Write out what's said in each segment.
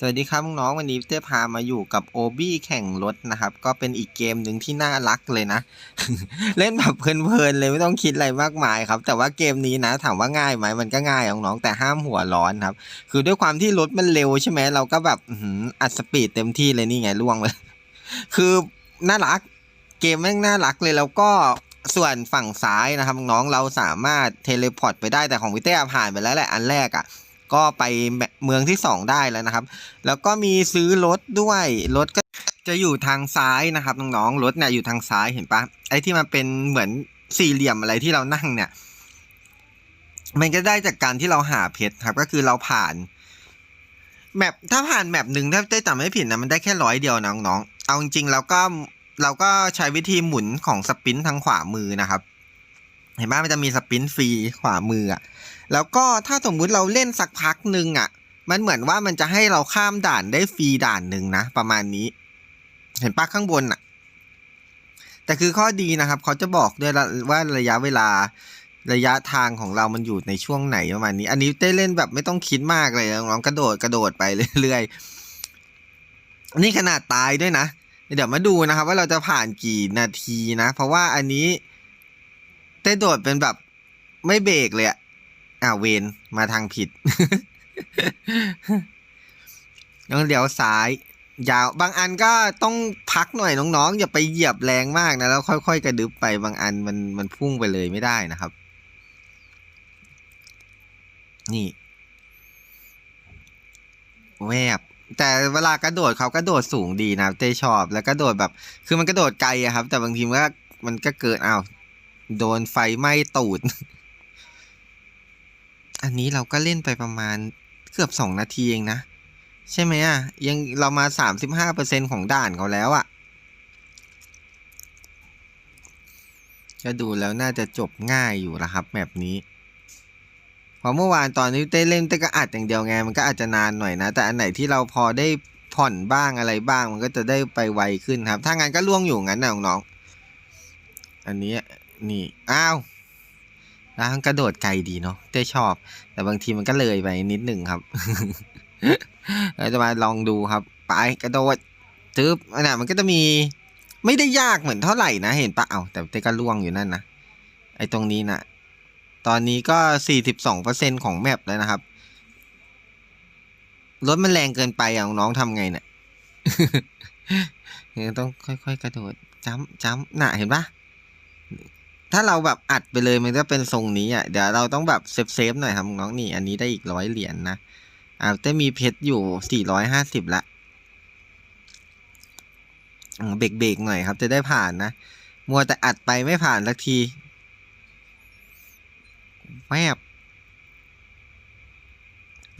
สวัสดีครับน้องวันนี้เต้พามาอยู่กับโอบี้แข่งรถนะครับ ก็เป็นอีกเกมหนึ่งที่น่ารักเลยนะ เล่นแบบเพลินๆเลยไม่ต้องคิดอะไรมากมายครับ แต่ว่าเกมนี้นะ ถามว่าง่ายไหมมันก็ง่ายน้องแต่ห้ามหัวร้อนครับ คือด้วยความที่รถมันเร็วใช่ไหมเราก็แบบอัดสปีดเต็มที่เลยนี่ไงล่วงเลยคือน่ารักเกมแม่งน่ารักเลยแล้วก็ส่วนฝั่งซ้ายนะครับน้องเราสามารถเทเลพอร์ตไปได้แต่ของวิเต้ผ่านไปแล้วแหละอันแรกอะ่ะ ก็ไปเมืองที่ 2 ได้แล้วนะครับ แล้วก็มีซื้อรถด้วยรถก็จะอยู่ทางซ้ายนะครับน้องๆรถเนี่ยอยู่ทางซ้ายเห็นปะไอ้ที่มันเป็นเหมือนสี่เหลี่ยมอะไรที่เรานั่งเนี่ย มันก็ได้จากการที่เราหาเพชรครับ ก็คือเราผ่านแมปถ้าผ่านแมปหนึ่งถ้าได้จำไม่ผิดนะมันได้แค่ร้อยเดียวน้องๆเอาจริงๆแล้วก็เราก็ใช้วิธีหมุนของสปินทางขวามือนะครับ เห็นไหมมันจะมีสปินฟรีขวามืออะแล้วก็ถ้าสมมุติเราเล่นสักพักหนึ่งอะ มันเหมือนว่ามันจะให้เราข้ามด่านได้ฟรีด่านหนึ่งนะ ประมาณนี้ เห็นปะข้างบนอะ แต่คือข้อดีนะครับ เขาจะบอกด้วยว่าระยะเวลาระยะทางของเรามันอยู่ในช่วงไหนประมาณนี้ อันนี้เต้เล่นแบบไม่ต้องคิดมากเลยน้องกระโดดกระโดดไปเรื่อยๆนี่ขนาดตายด้วยนะ เดี๋ยวมาดูนะครับ ว่าเราจะผ่านกี่นาทีนะ เพราะว่าอันนี้ เต้โดดเป็นแบบไม่เบรกเลยอะอ่าเวนมาทางผิดต้องเลี้ยวซ้าย ยาวบางอันก็ต้องพักหน่อยน้องๆอย่าไปเหยียบแรงมากนะแล้วค่อยๆกระดึบไปบางอันมันมันพุ่งไปเลยไม่ได้นะครับ นี่แวบแต่เวลากระโดดเขากระโดดสูงดีนะเต้ชอบ แล้วกระโดดแบบ คือมันกระโดดไกลอะครับ แต่บางทีมันก็มันก็เกิดอ้าว โดนไฟไหม้ตูด อันนี้เราก็เล่นไปประมาณเกือบสองนาทีเองนะ ใช่ไหมอะ ยังเรามาสามสิบห้าเปอร์เซ็นของด่านเขาแล้วอะก็ดูแล้วน่าจะจบง่ายอยู่ละครับแบบนี้พราะเมื่อวานตอนนี้เต้เล่นเต้ก็อัดอย่างเดียวไงมันก็อาจจะนานหน่อยนะ แต่อันไหนที่เราพอได้ผ่อนบ้างอะไรบ้าง มันก็จะได้ไปไวขึ้นครับ ถ้างั้นก็ล่วงอยู่งั้นนะน้องๆอันนี้ นี่ อ้าวแล้วมันกระโดดไกลดีเนาะเต้ชอบ แต่บางทีมันก็เลยไปนิดหนึ่งครับเราจะมาลองดูครับ ไปกระโดดจึ๊บอันน่ะมันก็จะมี ไม่ได้ยากเหมือนเท่าไหร่นะ เห็นปะเอาแต่เต้ก็ล่วงอยู่นั่นนะไอ้ตรงนี้นะตอนนี้ก็สี่สิบสองเปอร์เซ็นของแมปแล้วนะครับ รถมันแรงเกินไปอะน้องทำไงเนี่ยต้องค่อยๆกระโดดจ้ำจ้ำน่ะเห็นปะ ถ้าเราแบบอัดไปเลยมันจะเป็นทรงนี้อะเดี๋ยวเราต้องแบบเซฟเซฟหน่อยครับน้องนี่ อันนี้ได้อีกร้อยเหรียญนะอ่าแต่มีเพชรอยู่สี่ร้อยห้าสิบละเบรกเบรกหน่อยครับ จะได้ผ่านนะมัวแต่อัดไปไม่ผ่านสักทีแวบ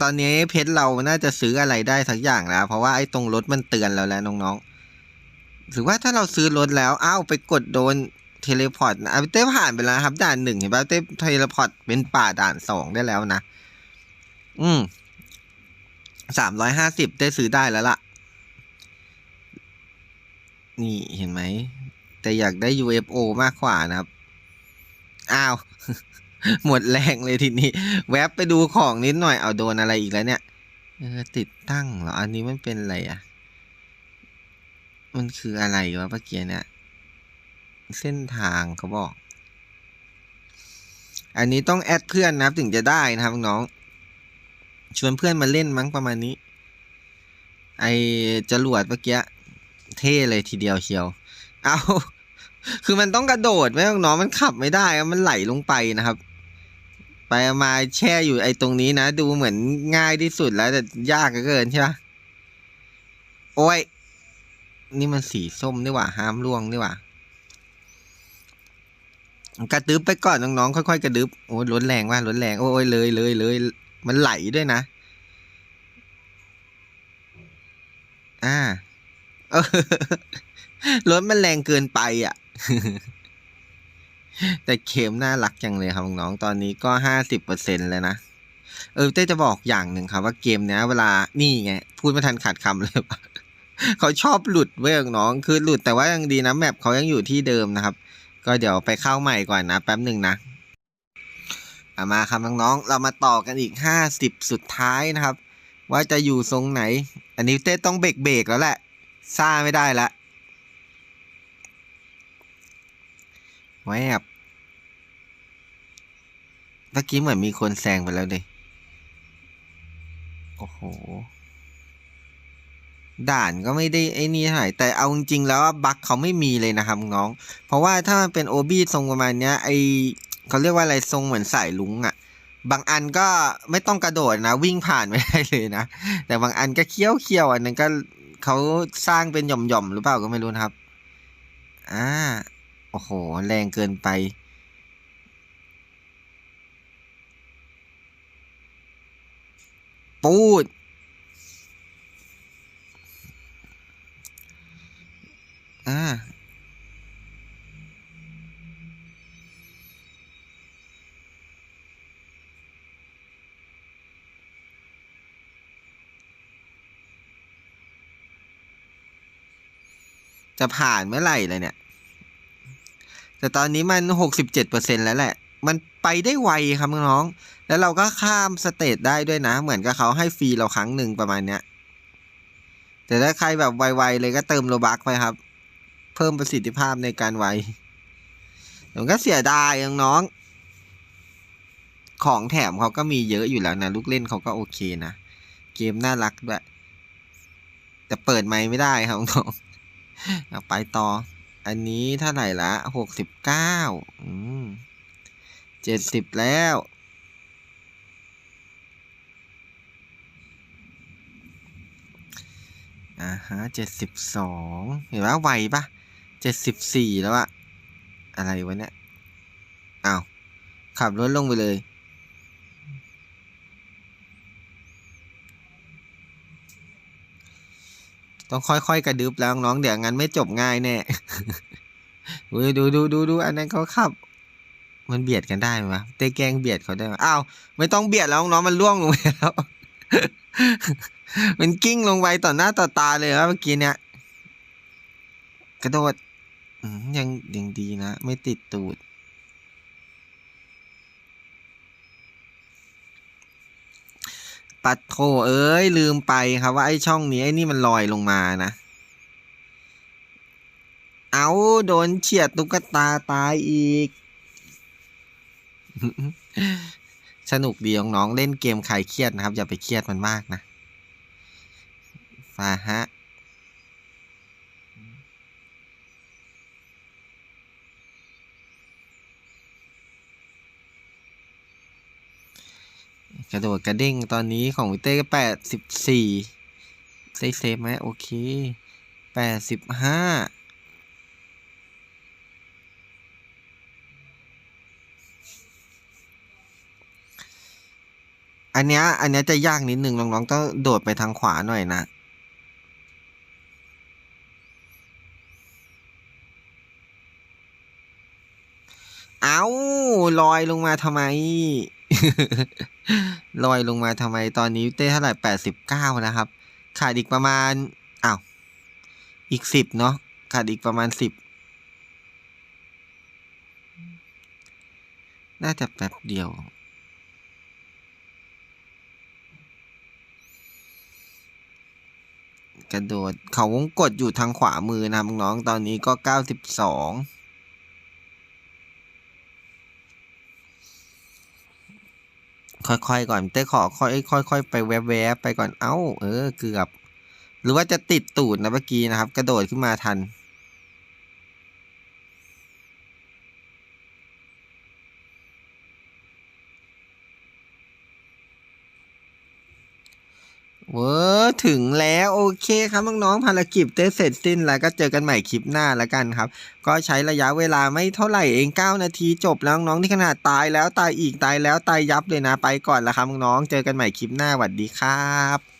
ตอนนี้เพชรเราน่าจะซื้ออะไรได้สักอย่างแล้ว เพราะว่าไอ้ตรงรถมันเตือนเราแล้วน้องๆถือว่าถ้าเราซื้อรถแล้วอ้าวไปกดโดน เทเลพอร์ตนะเต้ผ่านไปแล้วครับ ด่านหนึ่งเห็นป่ะเต้เทเลพอร์ตเป็นป่าด่านสองได้แล้วนะ อืมสามร้อยห้าสิบได้ซื้อได้แล้วล่ะ นี่เห็นไหม แต่อยากได้ UFO มากกว่านะครับ อ้าว หมดแรงเลยทีนี้ แวบไปดูของนิดหน่อย เอาโดนอะไรอีกแล้วเนี่ยเออติดตั้งเหรอ อันนี้มันเป็นอะไรอะ มันคืออะไรวะเมื่อกี้เนี่ย เส้นทางเขาบอก อันนี้ต้องแอดเพื่อนนะครับถึงจะได้นะครับน้อง ชวนเพื่อนมาเล่นมั้งประมาณนี้ ไอจรวดเมื่อกี้เท่เลยทีเดียวเชียว เอาคือมันต้องกระโดดไม่น้องมันขับไม่ได้ มันไหลลงไปนะครับ ไปมาแช่อยู่ไอตรงนี้นะ ดูเหมือนง่ายที่สุดแล้วแต่ยากเกินใช่ปะโอ้ย นี่มันสีส้มนี่หว่าห้ามล่วงนี่หว่า กระดึบไปก่อนน้องๆค่อยๆกระดึบโอ้ยรถแรงว่ารถแรงโอ้ยเลยเลยเลยมันไหลด้วยนะ อ่าเออรถมันแรงเกินไปอะ แต่เข็มน่ารักจังเลยครับน้องๆตอนนี้ก็ห้าสิบเปอร์เซ็นแล้วนะ เออเต้จะบอกอย่างหนึ่งครับว่าเกมเนี้ยเวลานี่ไง พูดไม่ทันขาดคำเลยว่าเขาชอบหลุดเว้ยน้องคือหลุดแต่ว่ายังดีนะแมปเขายังอยู่ที่เดิมนะครับ ก็เดี๋ยวไปเข้าใหม่ก่อนนะแป๊บหนึ่งนะามาครับน้องๆ เรามาต่อกันอีกห้าสิบสุดท้ายนะครับ ว่าจะอยู่ทรงไหน อันนี้เต้ต้องเบรกเบรกแล้วแหละซ่าไม่ได้ละแวบเมื่อกี้เหมือนมีคนแซงไปแล้วดิโอ้โห ด่านก็ไม่ได้ไอ้นี่เท่าไหร่แต่เอาจริงๆแล้วบั๊กเขาไม่มีเลยนะครับน้อง เพราะว่าถ้ามันเป็นโอบี้ทรงประมาณเนี้ยไอเขาเรียกว่าอะไรทรงเหมือนสายลุงอะบางอันก็ไม่ต้องกระโดดนะ วิ่งผ่านไม่ได้เลยนะ แต่บางอันก็เคี้ยวเคี้ยวอันนั้นก็เขาสร้างเป็นหย่อมๆหรือเปล่าก็ไม่รู้นะครับอ่าโอ้โห แรงเกินไปปูด อ่าจะผ่านเมื่อไหร่เลยเนี่ย แต่ตอนนี้มันหกสิบเจ็ดเปอร์เซ็นแล้วแหละ มันไปได้ไวครับน้อง แล้วเราก็ข้ามสเตจได้ด้วยนะ เหมือนกับเขาให้ฟรีเราครั้งหนึ่งประมาณเนี้ย แต่ถ้าใครแบบไวๆเลยก็เติมโลบักไปครับ เพิ่มประสิทธิภาพในการไวแต่มันก็เสียดายน้องๆของแถมเขาก็มีเยอะอยู่แล้วนะ ลูกเล่นเขาก็โอเคนะ เกมน่ารักด้วย แต่เปิดไม่ไม่ได้ครับน้องเอาไปต่อ อันนี้เท่าไหร่ละหกสิบเก้าอืมเจ็ดสิบแล้วอ่าฮะเจ็ดสิบสองเห็นว่าไวปะ เจ็ดสิบสี่แล้วอะอะไรวะเนี่ยอ้าวขับรถลงไปเลยต้องค่อยๆ กระดึบแล้วน้องเดี๋ยวงั้นไม่จบง่ายแน่เฮ้ยดูดูดูดูอันนั้นเขาขับ มันเบียดกันได้ไหมเต้แกงเบียดเขาได้ไหมอ้าวไม่ต้องเบียดแล้วน้องมันล่วงลงไปแล้วมันกิ้งลงไปต่อหน้าต่อตาเลยครับเมื่อกี้เนี่ยกระโดด ยังยังดีนะ ไม่ติดตูด ปัดโถเอ้ย ลืมไปครับว่าไอ้ช่องนี้ไอ้นี่มันลอยลงมานะ เอาโดนเฉียดตุ๊กตาตายอีก สนุกดีน้องๆเล่นเกมคลายเครียดนะครับ อย่าไปเครียดมันมากนะมาฮะ กระโดดกระเด้งตอนนี้ของวิเต้ก็แปดสิบสี่เซฟเซฟไหมโอเคแปดสิบห้าอันเนี้ยอันเนี้ยจะยากนิดหนึ่งน้องๆต้องโดดไปทางขวาหน่อยนะเอาลอยลงมาทำไม ลอยลงมาทำไมตอนนี้เต้เท่าไหร่แปดสิบเก้านะครับ ขาดอีกประมาณอ้าวอีกสิบเนาะขาดอีกประมาณสิบน่าจะแป๊บเดียว กระโดด เขาวงกดอยู่ทางขวามือนะน้อง ตอนนี้ก็เก้าสิบสอง ค่อยๆก่อนเต้ขอค่อยค่อยๆไปแวบๆไปก่อนเอ้า เออเกือบ หรือว่าจะติดตูดนะเมื่อกี้นะครับ กระโดดขึ้นมาทัน เวอ ถึงแล้วโอเคครับน้องๆภารกิจเต้เสร็จสิ้นแล้วก็เจอกันใหม่คลิปหน้าแล้วกันครับ ก็ใช้ระยะเวลาไม่เท่าไหร่เอง 9 นาทีจบแล้วน้องๆที่ขนาดตายแล้วตายอีกตายแล้วตายยับเลยนะไปก่อนละครับน้องๆเจอกันใหม่คลิปหน้าสวัสดีครับ